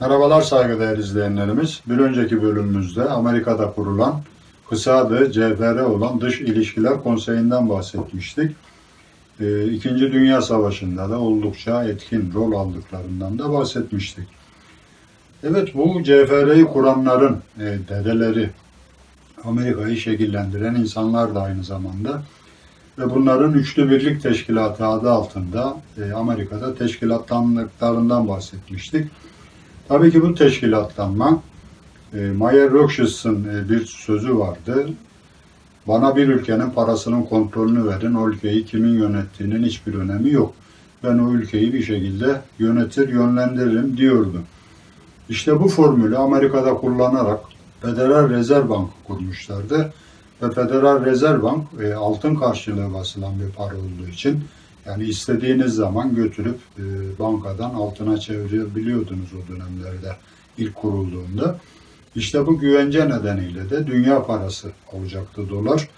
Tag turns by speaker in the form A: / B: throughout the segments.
A: Merhabalar saygıdeğer izleyenlerimiz. Bir önceki bölümümüzde Amerika'da kurulan kısa adı CFR olan Dış İlişkiler Konseyi'nden bahsetmiştik. Ee, İkinci Dünya Savaşı'nda da oldukça etkin rol aldıklarından da bahsetmiştik. Evet bu CFR'yi kuranların e, dedeleri, Amerika'yı şekillendiren insanlar da aynı zamanda ve bunların Üçlü Birlik Teşkilatı adı altında e, Amerika'da teşkilatlandıklarından bahsetmiştik. Tabii ki bu teşkilatlanma e, Mayer Rothschild'ın e, bir sözü vardı. Bana bir ülkenin parasının kontrolünü verin, o ülkeyi kimin yönettiğinin hiçbir önemi yok. Ben o ülkeyi bir şekilde yönetir, yönlendiririm diyordu. İşte bu formülü Amerika'da kullanarak Federal Rezerv Bank kurmuşlardı. Ve Federal Rezerv Bank e, altın karşılığı basılan bir para olduğu için yani istediğiniz zaman götürüp e, bankadan altına çevirebiliyordunuz o dönemlerde ilk kurulduğunda. İşte bu güvence nedeniyle de dünya parası olacaktı dolar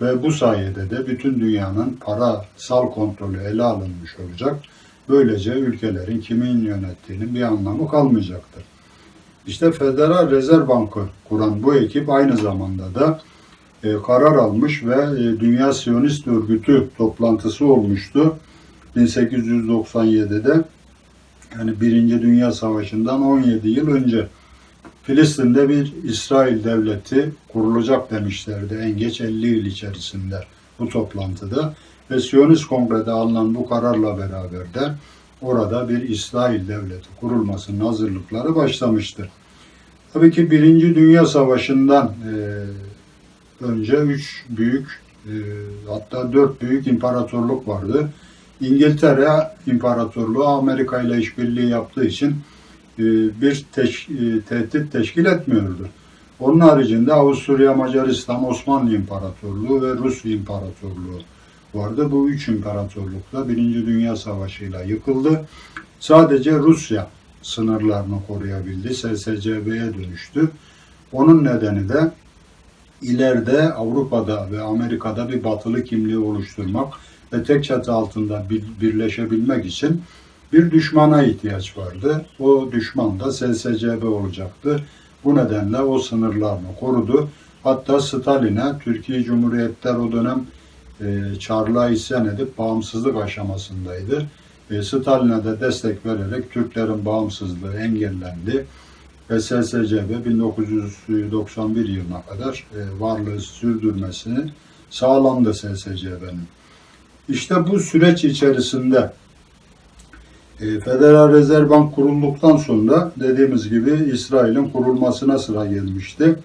A: ve bu sayede de bütün dünyanın parasal kontrolü ele alınmış olacak. Böylece ülkelerin kimin yönettiğinin bir anlamı kalmayacaktır. İşte Federal Rezerv Bankı kuran bu ekip aynı zamanda da e, karar almış ve e, Dünya Siyonist Örgütü toplantısı olmuştu 1897'de. Yani Birinci Dünya Savaşı'ndan 17 yıl önce Filistin'de bir İsrail devleti kurulacak demişlerdi en geç 50 yıl içerisinde bu toplantıda. Ve Siyonist Kongre'de alınan bu kararla beraber de orada bir İsrail devleti kurulmasının hazırlıkları başlamıştır. Tabii ki Birinci Dünya Savaşı'ndan e, önce üç büyük e, hatta dört büyük imparatorluk vardı. İngiltere İmparatorluğu Amerika ile işbirliği yaptığı için e, bir teş, e, tehdit teşkil etmiyordu. Onun haricinde Avusturya, Macaristan, Osmanlı İmparatorluğu ve Rus İmparatorluğu vardı. Bu üç imparatorluk da Birinci Dünya Savaşı ile yıkıldı. Sadece Rusya sınırlarını koruyabildi. SSCB'ye dönüştü. Onun nedeni de ileride Avrupa'da ve Amerika'da bir batılı kimliği oluşturmak ve tek çatı altında bir, birleşebilmek için bir düşmana ihtiyaç vardı. O düşman da SSCB olacaktı. Bu nedenle o sınırlarını korudu. Hatta Stalin'e Türkiye Cumhuriyetler o dönem e, Çarlığa isyan edip bağımsızlık aşamasındaydı. E, Stalin'e de destek vererek Türklerin bağımsızlığı engellendi SSCB 1991 yılına kadar e, varlığı sürdürmesini sağlandı SSCB'nin. İşte bu süreç içerisinde e, Federal Rezerv Bank kurulduktan sonra dediğimiz gibi İsrail'in kurulmasına sıra gelmişti.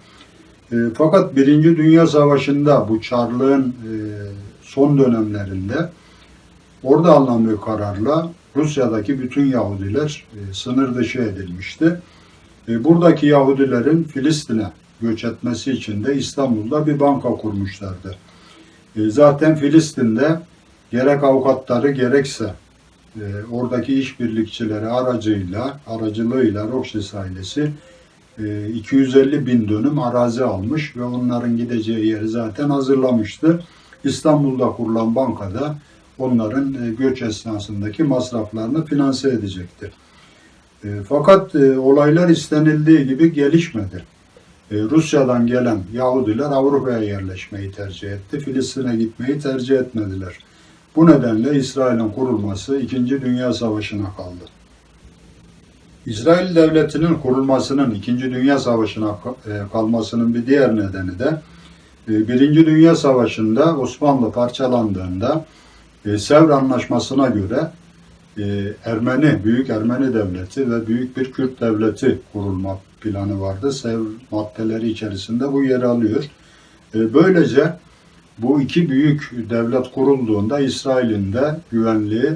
A: E, fakat Birinci Dünya Savaşı'nda bu Çarlığın son dönemlerinde orada alınan bir kararla Rusya'daki bütün Yahudiler sınır dışı edilmişti. E, buradaki Yahudilerin Filistin'e göç etmesi için de İstanbul'da bir banka kurmuşlardı. E, zaten Filistin'de gerek avukatları gerekse e, oradaki işbirlikçileri aracıyla, aracılığıyla Rothschild ailesi e, 250 bin dönüm arazi almış ve onların gideceği yeri zaten hazırlamıştı. İstanbul'da kurulan bankada onların göç esnasındaki masraflarını finanse edecektir. E, fakat e, olaylar istenildiği gibi gelişmedi. E, Rusya'dan gelen Yahudiler Avrupa'ya yerleşmeyi tercih etti. Filistin'e gitmeyi tercih etmediler. Bu nedenle İsrail'in kurulması 2. Dünya Savaşı'na kaldı. İsrail Devleti'nin kurulmasının 2. Dünya Savaşı'na e, kalmasının bir diğer nedeni de e, Birinci Dünya Savaşı'nda Osmanlı parçalandığında e, Sevr Anlaşması'na göre e, Ermeni, Büyük Ermeni Devleti ve Büyük bir Kürt Devleti kurulma planı vardı. Sevr maddeleri içerisinde bu yer alıyor. E, böylece bu iki büyük devlet kurulduğunda İsrail'in de güvenliği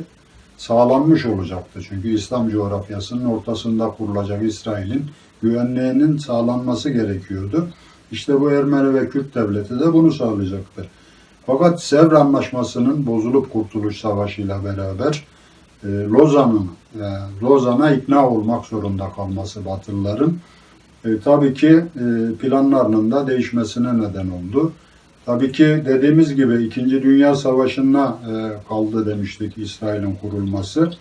A: sağlanmış olacaktı. Çünkü İslam coğrafyasının ortasında kurulacak İsrail'in güvenliğinin sağlanması gerekiyordu. İşte bu Ermeni ve Kürt devleti de bunu sağlayacaktır. Fakat Sevr Anlaşması'nın bozulup Kurtuluş Savaşı ile beraber Lozan'ın e, Lozan'a ikna olmak zorunda kalması Batılıların e, tabii ki e, planlarının da değişmesine neden oldu. Tabii ki dediğimiz gibi İkinci Dünya Savaşı'na e, kaldı demiştik İsrail'in kurulması.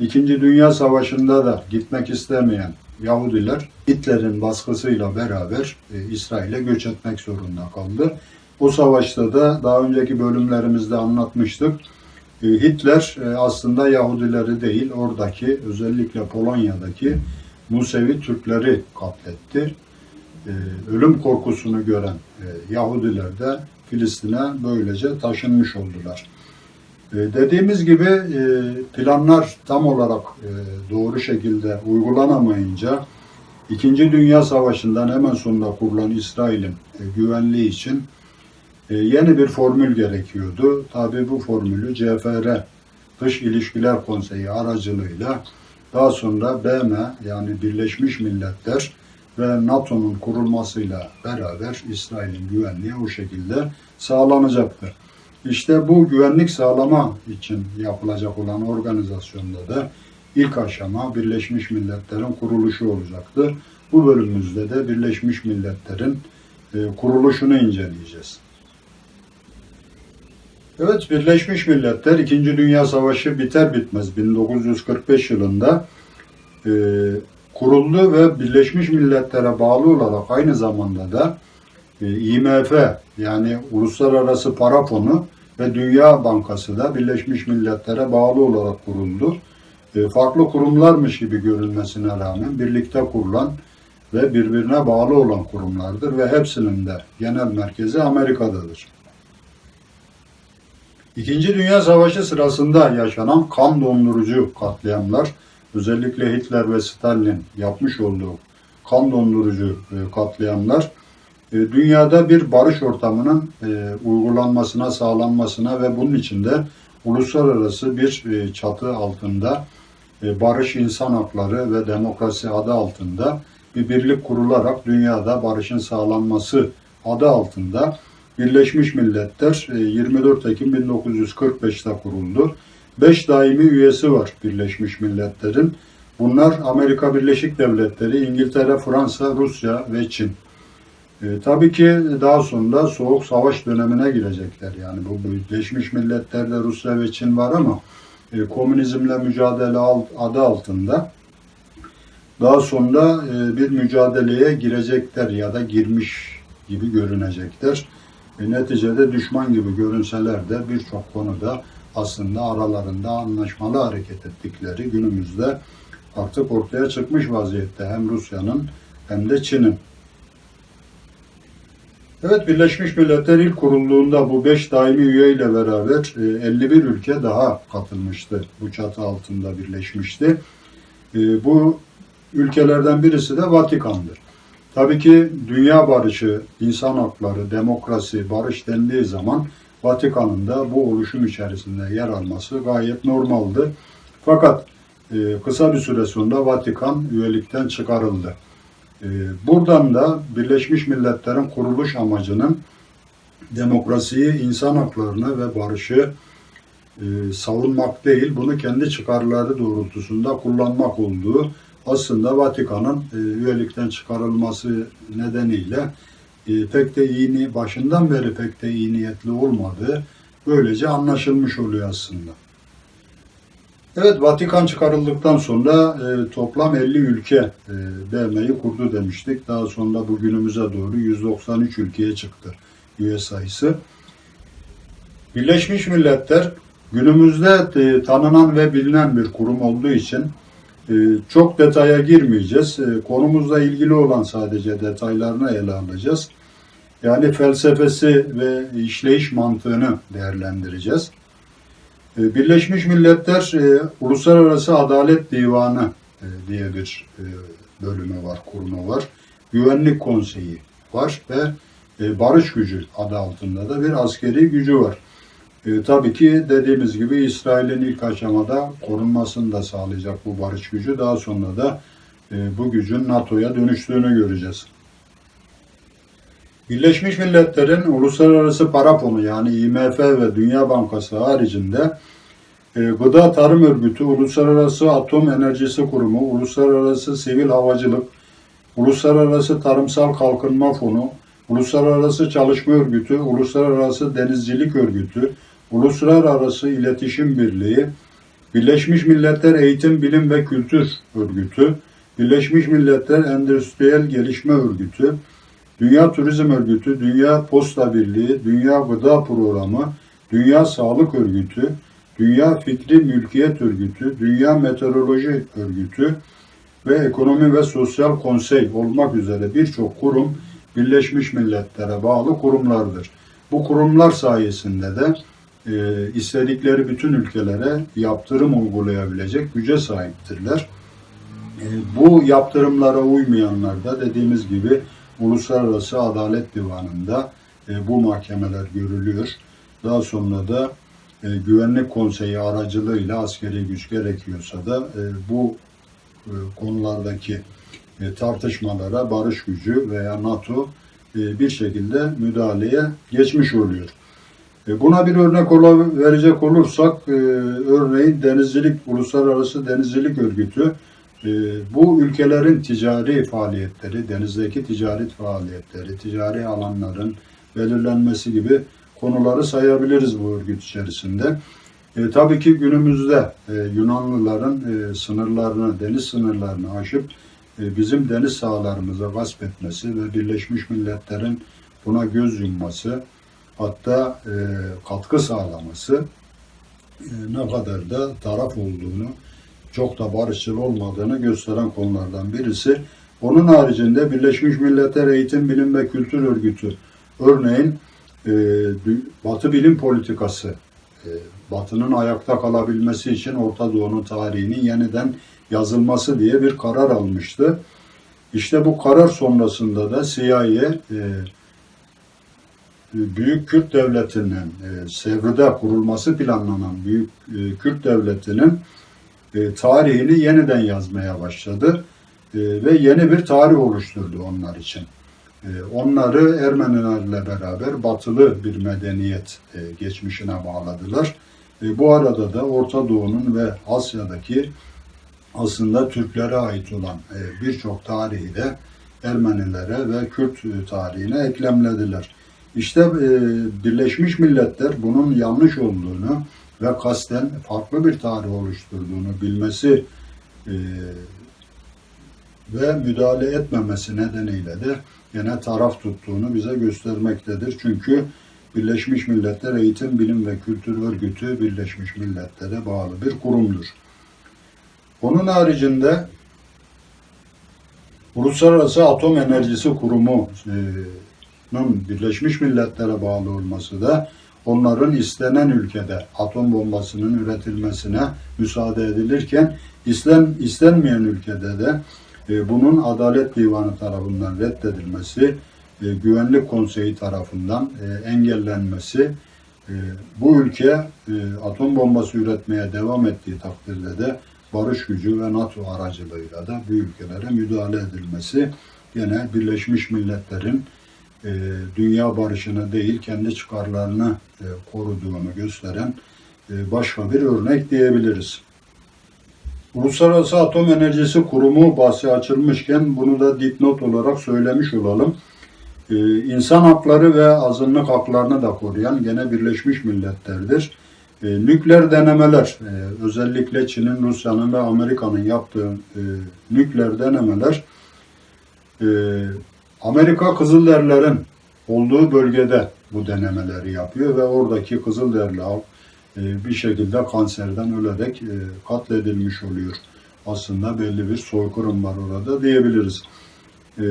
A: İkinci Dünya Savaşı'nda da gitmek istemeyen Yahudiler Hitler'in baskısıyla beraber e, İsrail'e göç etmek zorunda kaldı. O savaşta da daha önceki bölümlerimizde anlatmıştık. E, Hitler e, aslında Yahudileri değil, oradaki özellikle Polonya'daki Musevi Türkleri katletti. E, Ölüm korkusunu gören e, Yahudiler de Filistin'e böylece taşınmış oldular. E, Dediğimiz gibi e, planlar tam olarak doğru şekilde uygulanamayınca İkinci Dünya Savaşı'ndan hemen sonra kurulan İsrail'in güvenliği için yeni bir formül gerekiyordu. Tabi bu formülü CFR Dış İlişkiler Konseyi aracılığıyla daha sonra BM yani Birleşmiş Milletler ve NATO'nun kurulmasıyla beraber İsrail'in güvenliği o şekilde sağlanacaktır. İşte bu güvenlik sağlama için yapılacak olan organizasyonda da ilk aşama Birleşmiş Milletler'in kuruluşu olacaktır. Bu bölümümüzde de Birleşmiş Milletler'in e, kuruluşunu inceleyeceğiz. Evet, Birleşmiş Milletler 2. Dünya Savaşı biter bitmez 1945 yılında e, kuruldu ve Birleşmiş Milletler'e bağlı olarak aynı zamanda da e, IMF yani Uluslararası Para Fonu ve Dünya Bankası da Birleşmiş Milletler'e bağlı olarak kuruldu. E, farklı kurumlarmış gibi görünmesine rağmen birlikte kurulan ve birbirine bağlı olan kurumlardır ve hepsinin de genel merkezi Amerika'dadır. İkinci Dünya Savaşı sırasında yaşanan kan dondurucu katliamlar, özellikle Hitler ve Stalin yapmış olduğu kan dondurucu e, katliamlar, e, dünyada bir barış ortamının e, uygulanmasına, sağlanmasına ve bunun içinde uluslararası bir çatı altında barış, insan hakları ve demokrasi adı altında bir birlik kurularak dünyada barışın sağlanması adı altında Birleşmiş Milletler e, 24 Ekim 1945'te kuruldu. 5 daimi üyesi var Birleşmiş Milletler'in. Bunlar Amerika Birleşik Devletleri, İngiltere, Fransa, Rusya ve Çin. E, tabii ki daha sonra Soğuk Savaş dönemine girecekler. Yani bu Birleşmiş Milletler'de Rusya ve Çin var ama e, komünizmle mücadele adı altında daha sonra e, bir mücadeleye girecekler ya da girmiş gibi görünecekler. E, neticede düşman gibi görünseler de birçok konuda aslında aralarında anlaşmalı hareket ettikleri günümüzde artık ortaya çıkmış vaziyette hem Rusya'nın hem de Çin'in. Evet Birleşmiş Milletler ilk kurulduğunda bu 5 daimi üye ile beraber e, 51 ülke daha katılmıştı. Bu çatı altında birleşmişti. E, bu ülkelerden birisi de Vatikan'dır. Tabii ki dünya barışı, insan hakları, demokrasi, barış dendiği zaman Vatikan'ın da bu oluşum içerisinde yer alması gayet normaldi. Fakat e, kısa bir süre sonra Vatikan üyelikten çıkarıldı. E, buradan da Birleşmiş Milletler'in kuruluş amacının demokrasiyi, insan haklarını ve barışı e, savunmak değil, bunu kendi çıkarları doğrultusunda kullanmak olduğu aslında Vatikan'ın e, üyelikten çıkarılması nedeniyle e, pek de iyi başından beri pek de iyi niyetli olmadığı böylece anlaşılmış oluyor aslında. Evet Vatikan çıkarıldıktan sonra e, toplam 50 ülke e, BM'yi kurdu demiştik. Daha sonra bugünümüze doğru 193 ülkeye çıktı üye sayısı. Birleşmiş Milletler günümüzde tanınan ve bilinen bir kurum olduğu için çok detaya girmeyeceğiz. E, konumuzla ilgili olan sadece detaylarını ele alacağız. Yani felsefesi ve işleyiş mantığını değerlendireceğiz. E, Birleşmiş Milletler e, Uluslararası Adalet Divanı e, diye bir e, bölümü var, kurumu var. Güvenlik Konseyi var ve Barış Gücü adı altında da bir askeri gücü var. E, tabii ki dediğimiz gibi İsrail'in ilk aşamada korunmasını da sağlayacak bu barış gücü. Daha sonra da e, bu gücün NATO'ya dönüştüğünü göreceğiz. Birleşmiş Milletler'in Uluslararası Para Fonu yani IMF ve Dünya Bankası haricinde e, Gıda Tarım Örgütü, Uluslararası Atom Enerjisi Kurumu, Uluslararası Sivil Havacılık, Uluslararası Tarımsal Kalkınma Fonu, Uluslararası Çalışma Örgütü, Uluslararası Denizcilik Örgütü, Uluslararası İletişim Birliği, Birleşmiş Milletler Eğitim, Bilim ve Kültür Örgütü, Birleşmiş Milletler Endüstriyel Gelişme Örgütü, Dünya Turizm Örgütü, Dünya Posta Birliği, Dünya Gıda Programı, Dünya Sağlık Örgütü, Dünya Fikri Mülkiyet Örgütü, Dünya Meteoroloji Örgütü ve Ekonomi ve Sosyal Konsey olmak üzere birçok kurum Birleşmiş Milletler'e bağlı kurumlardır. Bu kurumlar sayesinde de e, istedikleri bütün ülkelere yaptırım uygulayabilecek güce sahiptirler. E, bu yaptırımlara uymayanlar da dediğimiz gibi Uluslararası Adalet Divanı'nda e, bu mahkemeler görülüyor. Daha sonra da e, Güvenlik Konseyi aracılığıyla askeri güç gerekiyorsa da e, bu e, konulardaki e, tartışmalara barış gücü veya NATO e, bir şekilde müdahaleye geçmiş oluyor. E, Buna bir örnek verecek olursak, e, örneğin Denizcilik, Uluslararası Denizcilik Örgütü, e, bu ülkelerin ticari faaliyetleri, denizdeki ticaret faaliyetleri, ticari alanların belirlenmesi gibi konuları sayabiliriz bu örgüt içerisinde. E, tabii ki günümüzde e, Yunanlıların e, sınırlarını, deniz sınırlarını aşıp e, bizim deniz sahalarımıza gasp etmesi ve Birleşmiş Milletler'in buna göz yumması, hatta e, katkı sağlaması e, ne kadar da taraf olduğunu, çok da barışçıl olmadığını gösteren konulardan birisi. Onun haricinde Birleşmiş Milletler Eğitim, Bilim ve Kültür Örgütü örneğin e, Batı bilim politikası, e, Batı'nın ayakta kalabilmesi için Orta Doğu'nun tarihinin yeniden yazılması diye bir karar almıştı. İşte bu karar sonrasında da CIA e, Büyük Kürt Devleti'nin e, Sevr'de kurulması planlanan Büyük e, Kürt Devleti'nin e, tarihini yeniden yazmaya başladı E, ve yeni bir tarih oluşturdu onlar için. Onları Ermenilerle beraber batılı bir medeniyet geçmişine bağladılar. Bu arada da Orta Doğu'nun ve Asya'daki aslında Türklere ait olan birçok tarihi de Ermenilere ve Kürt tarihine eklemlediler. İşte e, Birleşmiş Milletler bunun yanlış olduğunu ve kasten farklı bir tarih oluşturduğunu bilmesi e, ve müdahale etmemesi nedeniyle de yine taraf tuttuğunu bize göstermektedir. Çünkü Birleşmiş Milletler Eğitim, Bilim ve Kültür Örgütü Birleşmiş Milletler'e bağlı bir kurumdur. Onun haricinde Uluslararası Atom Enerjisi Kurumu'nun Birleşmiş Milletler'e bağlı olması da onların istenen ülkede atom bombasının üretilmesine müsaade edilirken isten, istenmeyen ülkede de e, bunun Adalet Divanı tarafından reddedilmesi, e, Güvenlik Konseyi tarafından e, engellenmesi, e, bu ülke e, atom bombası üretmeye devam ettiği takdirde de barış gücü ve NATO aracılığıyla da bu ülkelere müdahale edilmesi yine Birleşmiş Milletler'in e, dünya barışını değil kendi çıkarlarını e, koruduğunu gösteren e, başka bir örnek diyebiliriz. Uluslararası Atom Enerjisi Kurumu bahsi açılmışken bunu da dipnot olarak söylemiş olalım. Ee, insan hakları ve azınlık haklarını da koruyan gene Birleşmiş Milletler'dir. Ee, nükleer denemeler, e, özellikle Çin'in, Rusya'nın ve Amerika'nın yaptığı e, nükleer denemeler e, Amerika Kızılderlerin olduğu bölgede bu denemeleri yapıyor ve oradaki Kızılderili halk e, bir şekilde kanserden ölerek e, katledilmiş oluyor. Aslında belli bir soykırım var orada diyebiliriz. E,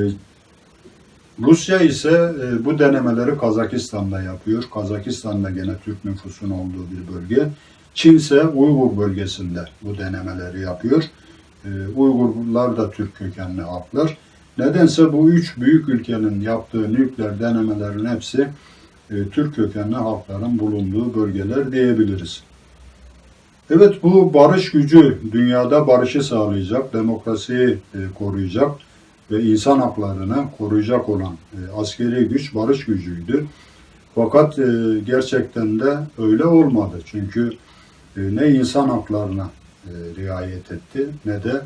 A: Rusya ise bu denemeleri Kazakistan'da yapıyor. Kazakistan'da gene Türk nüfusun olduğu bir bölge. Çin ise Uygur bölgesinde bu denemeleri yapıyor. Uygurlar da Türk kökenli halklar. Nedense bu üç büyük ülkenin yaptığı nükleer denemelerin hepsi e, Türk kökenli halkların bulunduğu bölgeler diyebiliriz. Evet bu barış gücü dünyada barışı sağlayacak, demokrasiyi e, koruyacak ve insan haklarını koruyacak olan e, askeri güç barış gücüydü. Fakat e, gerçekten de öyle olmadı. Çünkü e, ne insan haklarına e, riayet etti ne de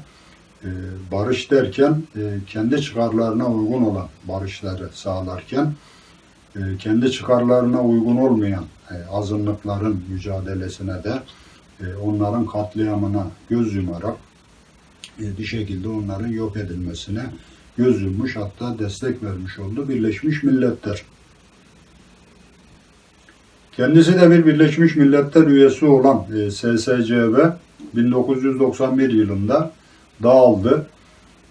A: barış derken e, kendi çıkarlarına uygun olan barışları sağlarken e, kendi çıkarlarına uygun olmayan e, azınlıkların mücadelesine de onların katliamına göz yumarak bir şekilde onların yok edilmesine göz yummuş hatta destek vermiş oldu Birleşmiş Milletler. Kendisi de bir Birleşmiş Milletler üyesi olan SSCB 1991 yılında dağıldı.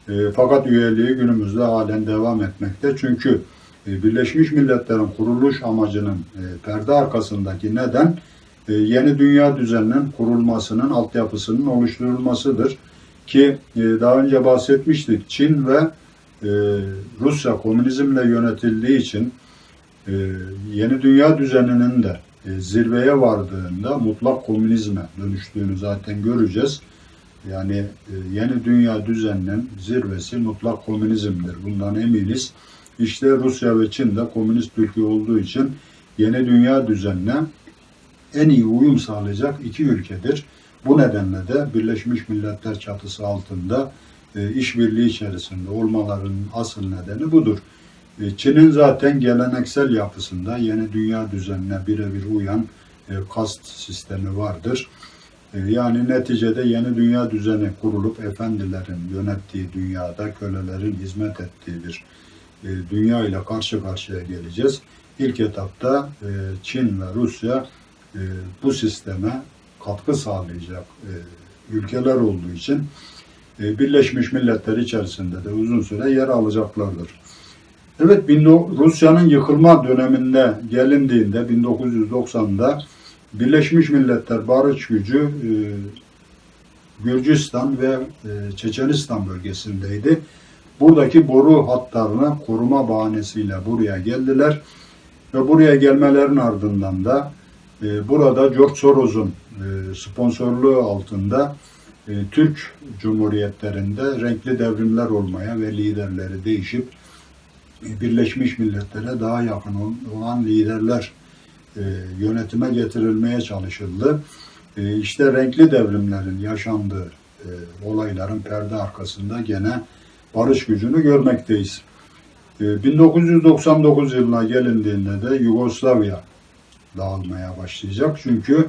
A: E, fakat üyeliği günümüzde halen devam etmekte. Çünkü e, Birleşmiş Milletler'in kuruluş amacının e, perde arkasındaki neden e, yeni dünya düzeninin kurulmasının altyapısının oluşturulmasıdır. Ki e, daha önce bahsetmiştik Çin ve e, Rusya komünizmle yönetildiği için e, yeni dünya düzeninin de e, zirveye vardığında mutlak komünizme dönüştüğünü zaten göreceğiz. Yani e, yeni dünya düzeninin zirvesi mutlak komünizmdir. Bundan eminiz. İşte Rusya ve Çin de komünist ülke olduğu için yeni dünya düzenine en iyi uyum sağlayacak iki ülkedir. Bu nedenle de Birleşmiş Milletler çatısı altında e, işbirliği içerisinde olmalarının asıl nedeni budur. E, Çin'in zaten geleneksel yapısında yeni dünya düzenine birebir uyan kast sistemi vardır. Yani neticede yeni dünya düzeni kurulup efendilerin yönettiği dünyada kölelerin hizmet ettiği bir e, dünya ile karşı karşıya geleceğiz. İlk etapta e, Çin ve Rusya e, bu sisteme katkı sağlayacak ülkeler olduğu için Birleşmiş Milletler içerisinde de uzun süre yer alacaklardır. Evet, 19 Rusya'nın yıkılma döneminde gelindiğinde 1990'da Birleşmiş Milletler Barış Gücü e, Gürcistan ve e, Çeçenistan bölgesindeydi. Buradaki boru hatlarını koruma bahanesiyle buraya geldiler ve buraya gelmelerin ardından da e, burada George Soros'un sponsorluğu altında Türk Cumhuriyetlerinde renkli devrimler olmaya ve liderleri değişip Birleşmiş Milletler'e daha yakın ol- olan liderler e, yönetime getirilmeye çalışıldı. E, işte renkli devrimlerin yaşandığı e, olayların perde arkasında gene barış gücünü görmekteyiz. E, 1999 yılına gelindiğinde de Yugoslavya dağılmaya başlayacak. Çünkü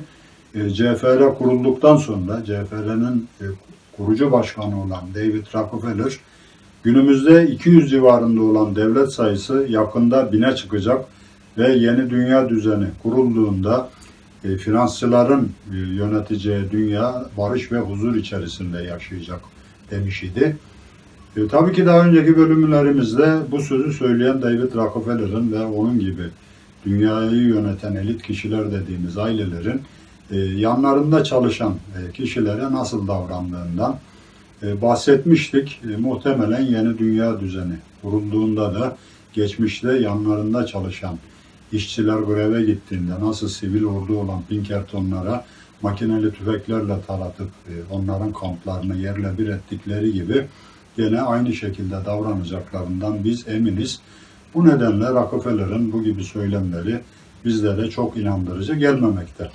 A: e, CFR kurulduktan sonra CFR'nin e, kurucu başkanı olan David Rockefeller günümüzde 200 civarında olan devlet sayısı yakında bine çıkacak ve yeni dünya düzeni kurulduğunda e, finansçıların e, yöneteceği dünya barış ve huzur içerisinde yaşayacak demiş idi. E, tabii ki daha önceki bölümlerimizde bu sözü söyleyen David Rockefeller'ın ve onun gibi dünyayı yöneten elit kişiler dediğimiz ailelerin e, yanlarında çalışan e, kişilere nasıl davrandığından e, bahsetmiştik. E, muhtemelen yeni dünya düzeni kurulduğunda da geçmişte yanlarında çalışan işçiler greve gittiğinde nasıl sivil ordu olan Pinkertonlara makineli tüfeklerle taratıp e, onların kamplarını yerle bir ettikleri gibi gene aynı şekilde davranacaklarından biz eminiz. Bu nedenle Rockefeller'ın bu gibi söylemleri bizlere çok inandırıcı gelmemekte.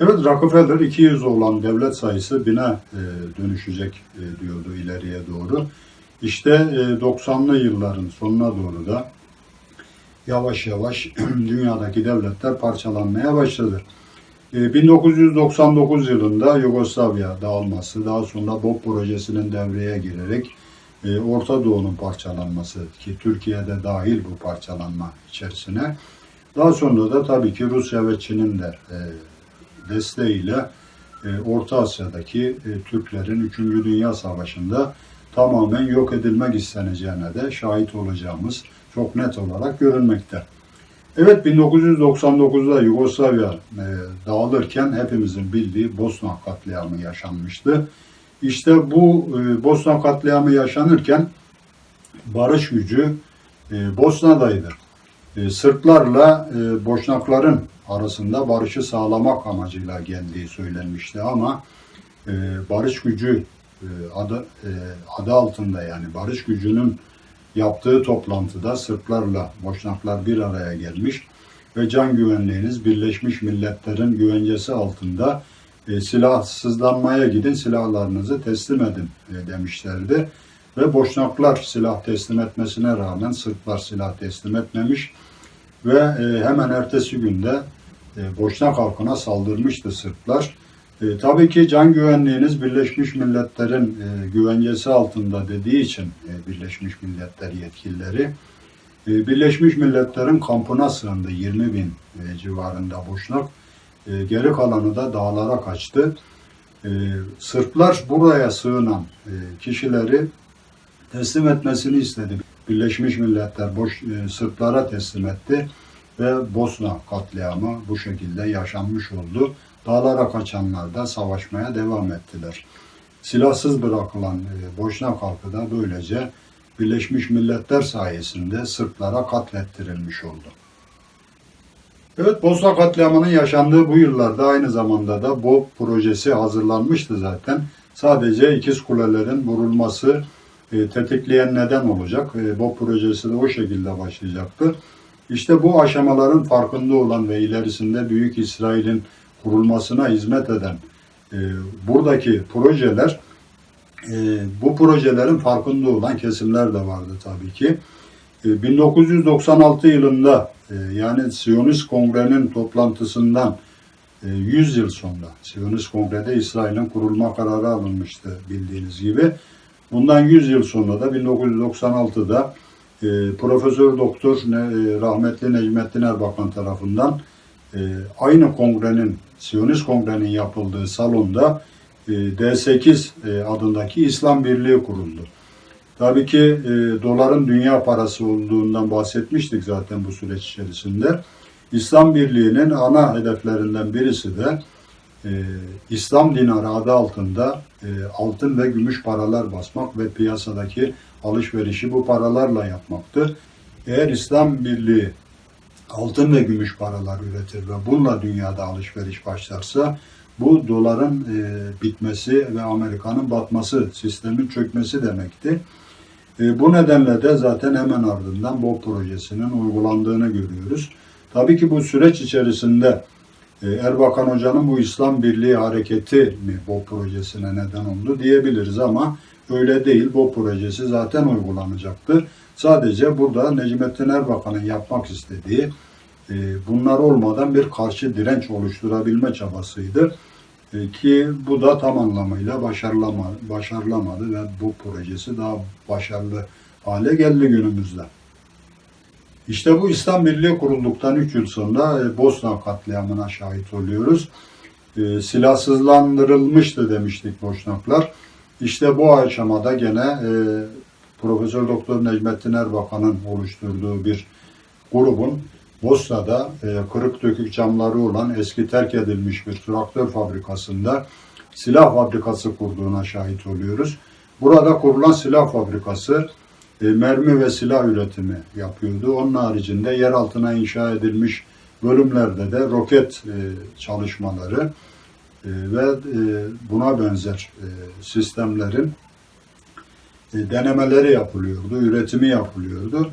A: Evet Rockefeller 200 olan devlet sayısı bine e, dönüşecek e, diyordu ileriye doğru. İşte e, 90'lı yılların sonuna doğru da yavaş yavaş dünyadaki devletler parçalanmaya başladı. E, 1999 yılında Yugoslavya dağılması, daha sonra BOP projesinin devreye girerek e, Orta Doğu'nun parçalanması ki Türkiye'de dahil bu parçalanma içerisine. Daha sonra da tabii ki Rusya ve Çin'in de e, desteğiyle e, Orta Asya'daki Türklerin 3. Dünya Savaşı'nda tamamen yok edilmek isteneceğine de şahit olacağımız çok net olarak görünmekte. Evet 1999'da Yugoslavya e, dağılırken hepimizin bildiği Bosna katliamı yaşanmıştı. İşte bu e, Bosna katliamı yaşanırken barış gücü e, Bosna'daydı. E, Sırplarla e, Boşnakların arasında barışı sağlamak amacıyla geldiği söylenmişti ama e, barış gücü e, adı, e, adı altında yani barış gücünün yaptığı toplantıda Sırplarla Boşnaklar bir araya gelmiş ve can güvenliğiniz Birleşmiş Milletler'in güvencesi altında e, silahsızlanmaya gidin silahlarınızı teslim edin e, demişlerdi. Ve Boşnaklar silah teslim etmesine rağmen Sırplar silah teslim etmemiş ve e, hemen ertesi günde e, Boşnak halkına saldırmıştı Sırplar. E, tabii ki can güvenliğiniz Birleşmiş Milletler'in e, güvencesi altında dediği için e, Birleşmiş Milletler yetkilileri e, Birleşmiş Milletler'in kampına sığındı 20 bin e, civarında boşnak. E, geri kalanı da dağlara kaçtı. E, Sırplar buraya sığınan e, kişileri teslim etmesini istedi. Birleşmiş Milletler boş, e, Sırplara teslim etti ve Bosna katliamı bu şekilde yaşanmış oldu. Dağlara kaçanlar da savaşmaya devam ettiler. Silahsız bırakılan e, Boşnak halkı da böylece Birleşmiş Milletler sayesinde Sırplara katlettirilmiş oldu. Evet, Bosna katliamının yaşandığı bu yıllarda aynı zamanda da BOP projesi hazırlanmıştı zaten. Sadece ikiz kulelerin vurulması e, tetikleyen neden olacak. E, BOP projesi de o şekilde başlayacaktı. İşte bu aşamaların farkında olan ve ilerisinde Büyük İsrail'in kurulmasına hizmet eden e, buradaki projeler, e, bu projelerin farkında olan kesimler de vardı tabii ki. E, 1996 yılında e, yani Siyonist Kongre'nin toplantısından e, 100 yıl sonra, Siyonist Kongre'de İsrail'in kurulma kararı alınmıştı bildiğiniz gibi. Bundan 100 yıl sonra da 1996'da e, Profesör Doktor ne, e, rahmetli Necmettin Erbakan tarafından e, aynı kongrenin, Siyonist Kongre'nin yapıldığı salonda e, D8 e, adındaki İslam Birliği kuruldu. Tabii ki e, doların dünya parası olduğundan bahsetmiştik zaten bu süreç içerisinde. İslam Birliği'nin ana hedeflerinden birisi de e, İslam dinarı adı altında e, altın ve gümüş paralar basmak ve piyasadaki alışverişi bu paralarla yapmaktı. Eğer İslam Birliği altın ve gümüş paralar üretir ve bununla dünyada alışveriş başlarsa bu doların e, bitmesi ve Amerika'nın batması, sistemin çökmesi demekti. E, bu nedenle de zaten hemen ardından BOP projesinin uygulandığını görüyoruz. Tabii ki bu süreç içerisinde e, Erbakan Hoca'nın bu İslam Birliği hareketi mi BOP projesine neden oldu diyebiliriz ama öyle değil. BOP projesi zaten uygulanacaktır. Sadece burada Necmettin Erbakan'ın yapmak istediği e, bunlar olmadan bir karşı direnç oluşturabilme çabasıydı. E, ki bu da tam anlamıyla başarılamadı, başarılamadı ve bu projesi daha başarılı hale geldi günümüzde. İşte bu İslam Birliği kurulduktan 3 yıl sonra e, Bosna katliamına şahit oluyoruz. E, silahsızlandırılmıştı demiştik Boşnaklar. İşte bu aşamada gene e, Profesör Doktor Necmettin Erbakan'ın oluşturduğu bir grubun Bosna'da e, kırık dökük camları olan eski terk edilmiş bir traktör fabrikasında silah fabrikası kurduğuna şahit oluyoruz. Burada kurulan silah fabrikası e, mermi ve silah üretimi yapıyordu. Onun haricinde yer altına inşa edilmiş bölümlerde de roket e, çalışmaları ve e, buna benzer e, sistemlerin e, denemeleri yapılıyordu, üretimi yapılıyordu.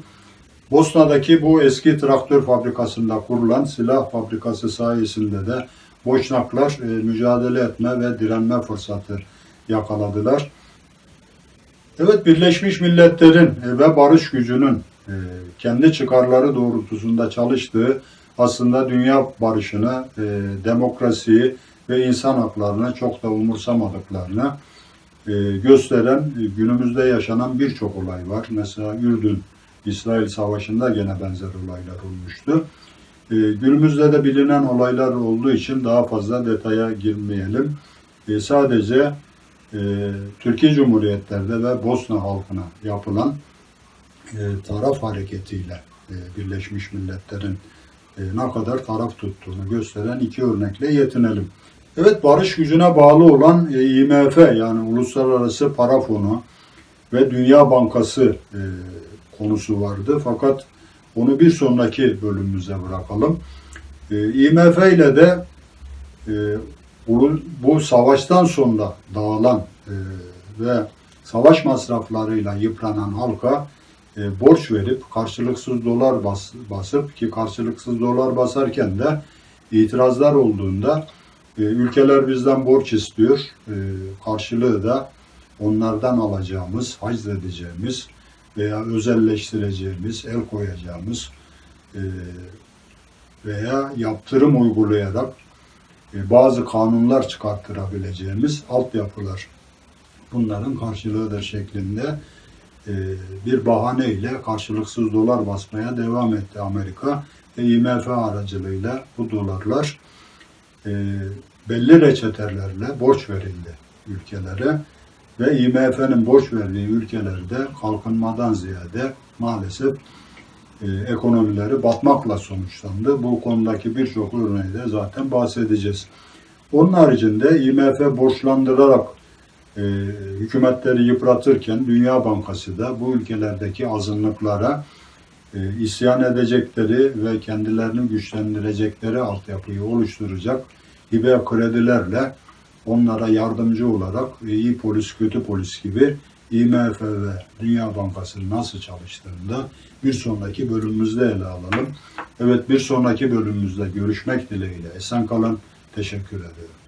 A: Bosna'daki bu eski traktör fabrikasında kurulan silah fabrikası sayesinde de Boşnaklar mücadele etme ve direnme fırsatı yakaladılar. Evet Birleşmiş Milletler'in ve barış gücünün kendi çıkarları doğrultusunda çalıştığı aslında dünya barışını, demokrasiyi ve insan haklarını çok da umursamadıklarını e, gösteren e, günümüzde yaşanan birçok olay var. Mesela Ürdün İsrail Savaşı'nda gene benzer olaylar olmuştu. E, günümüzde de bilinen olaylar olduğu için daha fazla detaya girmeyelim. Sadece Türkiye Cumhuriyetlerde ve Bosna halkına yapılan taraf hareketiyle Birleşmiş Milletler'in ne kadar taraf tuttuğunu gösteren iki örnekle yetinelim. Evet barış gücüne bağlı olan e, IMF yani Uluslararası Para Fonu ve Dünya Bankası e, konusu vardı. Fakat onu bir sonraki bölümümüze bırakalım. E, IMF ile de e, bu, bu savaştan sonra dağılan e, ve savaş masraflarıyla yıpranan halka e, borç verip karşılıksız dolar bas, basıp ki karşılıksız dolar basarken de itirazlar olduğunda ülkeler bizden borç istiyor. E, karşılığı da onlardan alacağımız, edeceğimiz veya özelleştireceğimiz, el koyacağımız e, veya yaptırım uygulayarak e, bazı kanunlar çıkarttırabileceğimiz altyapılar bunların karşılığıdır şeklinde e, bir bahaneyle karşılıksız dolar basmaya devam etti Amerika IMF aracılığıyla bu dolarlar belli reçetelerle borç verildi ülkelere ve IMF'nin borç verdiği ülkelerde kalkınmadan ziyade maalesef e, ekonomileri batmakla sonuçlandı. Bu konudaki birçok örneği de zaten bahsedeceğiz. Onun haricinde IMF borçlandırarak e, hükümetleri yıpratırken Dünya Bankası da bu ülkelerdeki azınlıklara e, isyan edecekleri ve kendilerini güçlendirecekleri altyapıyı oluşturacak hibe kredilerle onlara yardımcı olarak e, iyi polis kötü polis gibi IMF ve Dünya Bankası nasıl çalıştığını da bir sonraki bölümümüzde ele alalım. Evet bir sonraki bölümümüzde görüşmek dileğiyle. Esen kalın. Teşekkür ederim.